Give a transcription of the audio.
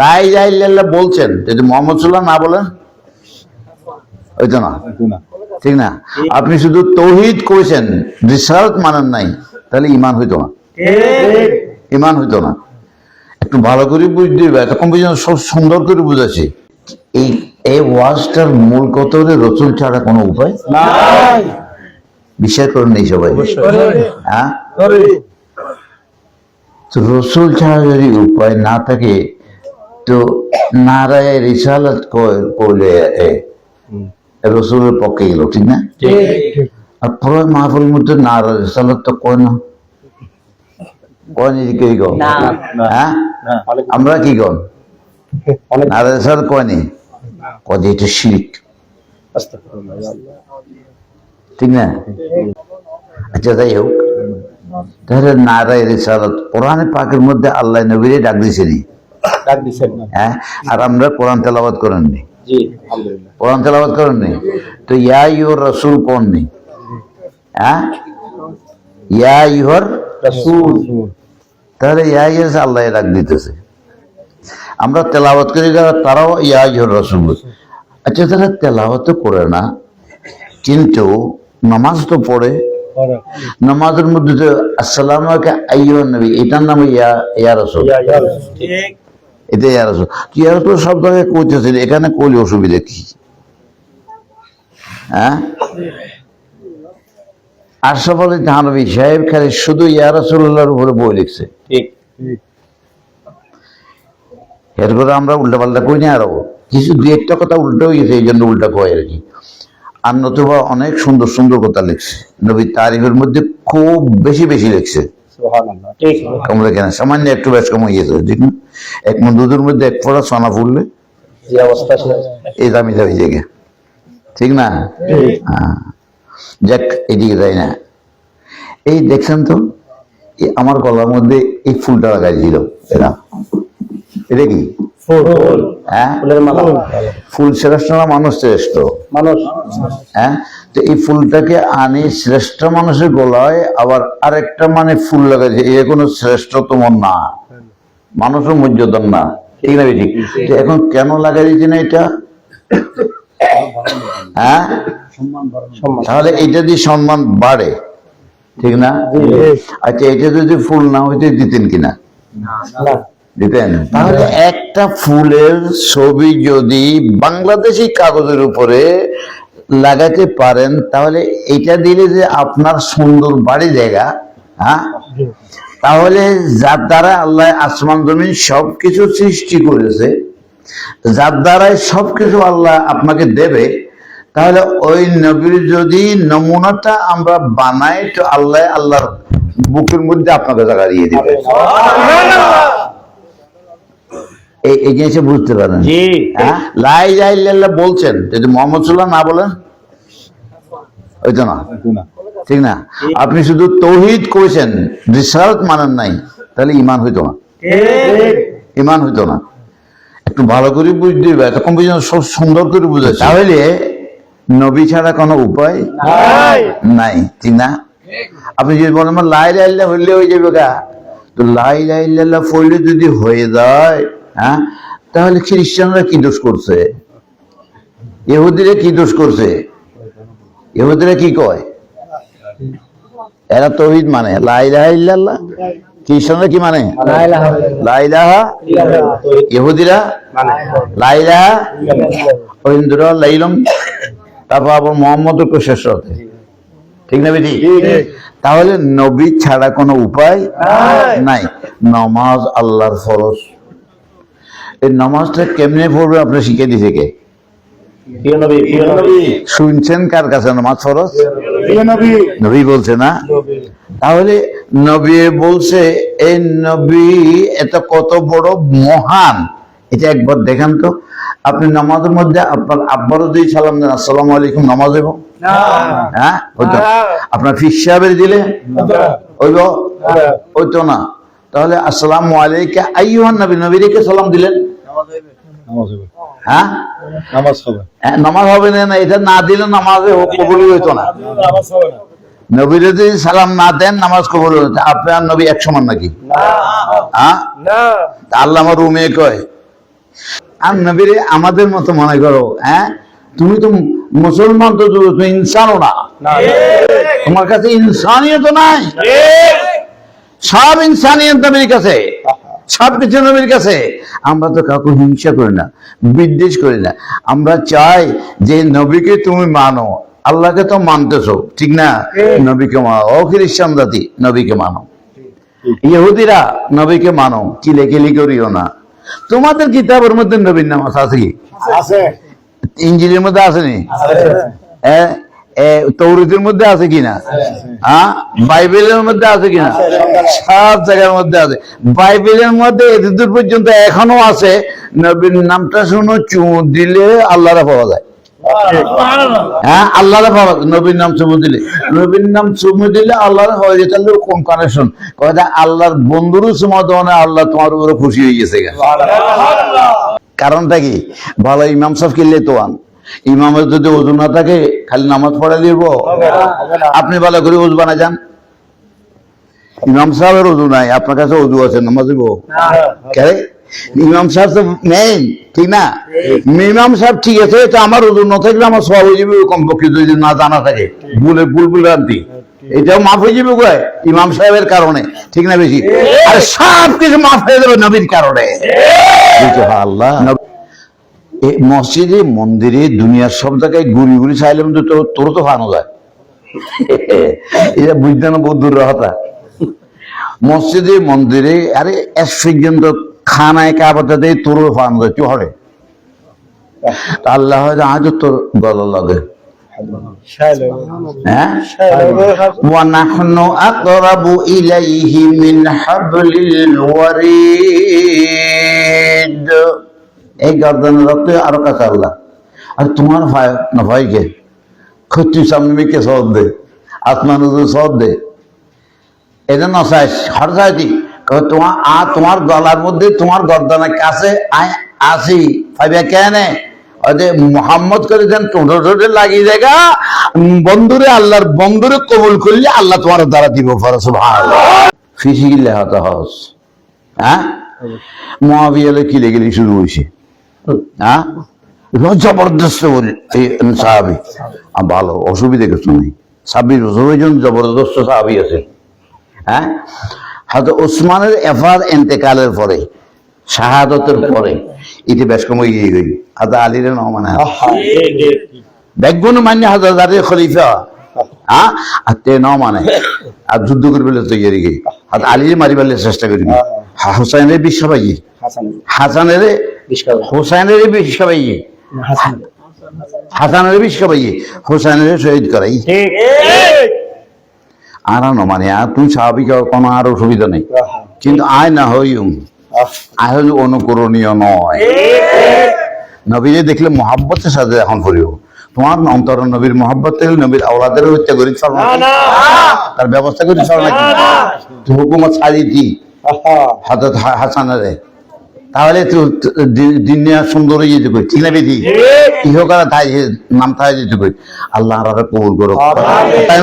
লাই লাইল্লাহ বলছেন। যদি মোহাম্মদ সাল্লাহ না বলেন? ওই তো না। ঠিক না? আপনি শুধু তৌহিদ করেছেন রিসার্চ মানেন নাই তাহলে ইমান হইতো না। ইমান হইতো না। একটু ভালো করে বুঝতে হবে এতক্ষণ পর্যন্ত সব সুন্দর করে বুঝাচ্ছি। এই এই ওয়াজটার মূল কথা হলে রসুল ছাড়া কোনো উপায়? বিশ্বাস করেন এই সবাই? হ্যাঁ? রসুল ছাড়া যদি উপায় না থাকে তো নারায় রিসালত ক- করলে রসুলের পক্ষে গেল ঠিক না? আর পুরো মাহফুল মধ্যে নারা রিসালত তো কয় না? কয় নি কে গো? হ্যাঁ? আমরা কি গন নারা রিসালত কয় নি। কয় যে এটা শিরিক। ঠিক না? আচ্ছা যাই হোক। তাহলে নারায় রিসালত কোরআনে পাকের মধ্যে আল্লাহ নবীরে ডাক দিছেনি ডাক দিছেন না। হ্যাঁ? আর আমরা কোরআন তেলাবাদ করেননি। কোরআন তেলাবাদ করেননি? তো ইয়া ইউর রসুল হ্যাঁ? ইয়া রাসূল। তাহলে ইয়া আল্লাহ ডাক দিতেছে। আমরা তেলাওয়াত করি যারা তারাও ইয়া ইউর রসুল। আচ্ছা তারা তেলাওয়াত তো করে না। কিন্তু নামাজ তো পড়ে। নামাজের মধ্যে তো আসসালাম আইয়ুন নবী এটার নাম ইয়া ইয়া রসুল। এটা ইয়া রসুল সব জায়গায় কইতেছেন এখানে কইলে অসুবিধা কি? হ্যাঁ? আশরাফ আলী থানবী সাহেব খালি শুধু ইয়া রসুল্লাহর উপরে বই লিখছে। ঠিক। এরপরে আমরা উল্টা পাল্টা কই না আরও কিছু দু একটা কথা উল্টো হয়ে গেছে এই জন্য উল্টা কয় আর কি। আর নতুবা অনেক সুন্দর সুন্দর কথা লিখছে। নবী তারিফের মধ্যে খুব বেশি বেশি লিখছে। কমলে কেন? সামান্য একটু ব্যাস কম হয়ে ঠিক না? এক মন দুধের মধ্যে এক ফোড়া সোনা ফুললে যে অবস্থা ছিল এই দামি দামি জায়গা। ঠিক না? হ্যাঁ। যাক এদিকে যাই না। এই দেখছেন তো আমার গলার মধ্যে এই ফুলটা লাগাইছিল এরা। এটা কি? হ্যাঁ? ফুল। শ্রেষ্ঠ না মানুষ শ্রেষ্ঠ? মানুষ। হ্যাঁ? তো এই ফুলটাকে আনি শ্রেষ্ঠ মানুষের গলায় আবার আরেকটা মানে ফুল লাগাইছে এ কোনো শ্রেষ্ঠতম না। মানুষের মর্যাদা না। ঠিক না ঠিক তো এখন কেন লাগাই দিয়েছে না এটা? হ্যাঁ? তাহলে এটা দিয়ে সম্মান বাড়ে। ঠিক না? আচ্ছা এটা যদি ফুল না হইতে দিতেন কিনা? না। দিতেন। তাহলে একটা ফুলের ছবি যদি বাংলাদেশি কাগজের উপরে লাগাতে পারেন তাহলে এটা দিলে যে আপনার সুন্দর বাড়ি জায়গা হ্যাঁ? তাহলে যার দ্বারা আল্লাহ আসমান জমিন সবকিছু সৃষ্টি করেছে যার দ্বারাই সবকিছু আল্লাহ আপনাকে দেবে তাহলে ওই নবীর যদি নমুনাটা আমরা বানাই তো আল্লাহ আল্লাহর বুকের মধ্যে আপনাকে জায়গা দিয়ে দিবে। এই এই জিনিসটা বুঝতে পারেন। হ্যাঁ? লাই লাইল্লাহ বলছেন। যদি মোহাম্মদ সাল্লাহ না বলেন? ওই তো না। ঠিক না। আপনি শুধু তৌহিদ করেছেন রিসার্চ মানেন নাই তাহলে ইমান হইতো না। ইমান হইতো না। একটু ভালো করে বুঝতে হবে এতক্ষণ পর্যন্ত সব সুন্দর করে বুঝাচ্ছে। তাহলে নবী ছাড়া কোনো উপায় নাই। নাই ঠিক না? আপনি যদি বলেন লাই লাইল্লা হইলে হয়ে যাবে গা। তো লাই লাইল্লা পড়লে যদি হয়ে যায় হ্যাঁ? তাহলে খ্রিস্টানরা কি দোষ করছে? ইহুদিরা কি দোষ করছে? ইহুদিরা কি কয়? এরা তৌহিদ মানে। লাই লাইল্লাহ খ্রিস্টানরা কি মানে? লাইলাহা ইহুদিরা লাইলাহা হিন্দুরা লাইলম। তারপর আবার মোহাম্মদ শেষ হতে ঠিক না বেটি? তাহলে নবী ছাড়া কোনো উপায় নাই। নমাজ আল্লাহর ফরজ। এই নামাজটা কেমনে পড়বে আপনি শিখে দিছে কে? প্রিয় নবী প্রিয় নবী শুনছেন কার কাছে নামাজ ফরজ? নবী বলছে না? তাহলে নবী বলছে এই নবী এত কত বড় মহান। এটা একবার দেখান তো। আপনি নামাজের মধ্যে আপনার আব্বারও যদি সালাম দেন আসসালামু আলাইকুম নামাজ দেব হ্যাঁ? হইতো আপনার ফিস সাহেবের দিলে? হইব? হইতো না। তাহলে আসসালামু আলাইকা আইয়ুহান নবী। নবীকে সালাম দিলেন। হ্যাঁ? নামাজ হবে। হ্যাঁ, নামাজ হবে না না এটা না দিলে নামাজে কবুল হইতো না। নামাজ নবীর যদি সালাম না দেন নামাজ কবুল আপনার নবী এক সমান নাকি? হ্যাঁ? আল্লাহ আমার রুমে কয় আর নবীরে আমাদের মতো মনে করো হ্যাঁ? তুমি তো মুসলমান তো তুমি তো ইনসানও না। তোমার কাছে ইনসানিয়ত নাই? সব ইনসানিয়ত নবীর কাছে। কিছু নবীর কাছে। আমরা তো কাউকে হিংসা করি না বিদ্বেষ করি না। আমরা চাই যে নবীকে তুমি মানো আল্লাহকে তো মানতেছো ঠিক না? নবীকে মানো ও খ্রিস্টান জাতি নবীকে মানো। ইহুদিরা নবীকে মানো কিলেকিলি করিও না। তোমাদের কিতাবের মধ্যে নবীর নাম আছে কি? আছে। ইঞ্জিনের মধ্যে আসেনি? হ্যাঁ? তৌরিতের মধ্যে আছে কিনা? হ্যাঁ? বাইবেলের মধ্যে আছে কিনা? সব জায়গার মধ্যে আছে। বাইবেলের মধ্যে এতদূর পর্যন্ত এখনও আছে। নবীর নামটা শুনো চু দিলে আল্লাহরা পাওয়া যায়। হ্যাঁ আল্লাহরা পাওয়া নবীর নাম চুমু দিলে। নবীর নাম চুমু দিলে আল্লাহর হয়ে যেতে কোন কানেকশন কথা আল্লাহর বন্ধুরও চুমা দেওয়া আল্লাহ তোমার উপরে খুশি হয়ে গেছে কারণটা কি? ভালো ইমাম সাহেব কিনলে তো আন ইমামের যদি ওজন না থাকে খালি নামাজ পড়ে দিব আপনি ভালো করে ওজু বানা যান ইমাম সাহেবের ওজু নাই আপনার কাছে ওজু আছে নামাজ দিব। ইমাম সাহেব তো নেই ঠিক না? ইমাম সাহেব ঠিক আছে তো আমার ওজন না থাকলে আমার সব হয়ে যাবে কমপক্ষে যদি না জানা থাকে। ভুলে ভুল এটাও মাফ হয়ে যাবে ইমাম সাহেবের কারণে ঠিক না বেশি? আর সব কিছু মাফ হয়ে যাবে নবীর কারণে। আল্লাহ মসজিদে মন্দিরে দুনিয়ার সব জায়গায় ঘুরি ঘুরি চাইলাম তো তোর তোর তো ফানো যায় এটা বুঝতে না বহুত দূর হতা মসজিদে মন্দিরে আরে এক পর্যন্ত খানায় কাবাতে দেয় তোর ফানো যায় তুই হরে তা আল্লাহ হয়তো আজ তোর গলা লাগে হ্যাঁ ونحن أقرب إليه من حبل الوريد এই গর্দনের রক্ত আরও কাছে আল্লাহ আর তোমার ভাই না ভাইকে? খুঁজছি সামনে মেয়েকে সব দে। আসমান সব দে। এটা নসাইস হর সাইতি তোমার আ তোমার গলার মধ্যে তোমার গর্দনের কাছে আসি। ভাইবা কেন ওই মোহাম্মদ করে দেন টোটো টোটো লাগিয়ে জায়গা বন্ধুরে আল্লাহর বন্ধুরে কবুল করলে আল্লাহ তোমার দ্বারা দিব ফরস ভালো ফিজিক্যালি হতে হস হ্যাঁ? মহাবিয়ালে কিলে গেলে শুরু হয়েছে হ্যাঁ? জবরদস্ত বলি সাহাবি। ভালো অসুবিধা কিছু নেই। ছাব্বিশ বছর ওইজন জবরদস্ত সাহাবি আছে। হ্যাঁ? হয়তো ওসমানের এফার এন্তেকালের পরে শাহাদতের পরে এটি বেশ কম গিয়ে গই হাজা আলীর ন মানে ব্যাগুন মান্য হাজার খলিফা। হ্যাঁ আর তে ন মানে। আর যুদ্ধ করবে তৈরি গই আর আলীর মারিবার চেষ্টা করি। হুসাইনের বিশ্ব পাইয়ে হাসানের হুসাইনের বিশ্ব পাইয়ে হাসানের বিশ্ব পাইয়ে হুসাইনের শহীদ করাই। আর ন মানে আর তুই স্বাভাবিক কোনো আর অসুবিধা নেই। কিন্তু আয় না হইম আয় হইল অনুকরণীয় নয়। নবীরে দেখলে মহাব্বতের সাথে এখন করিব। তোমার অন্তর নবীর মহাব্বত থেকে নবীর আওলাদের হত্যা করি চল তার ব্যবস্থা করি চল নাকি? হুকুমত ছাড়ি দি। হাজত হাসানের। তাহলে তুই দিনে সুন্দর হয়ে যেতে কই ঠিক না বেদি ইহকারা তাই নাম তাই যেতে কই আল্লাহ কবুল করো। তাই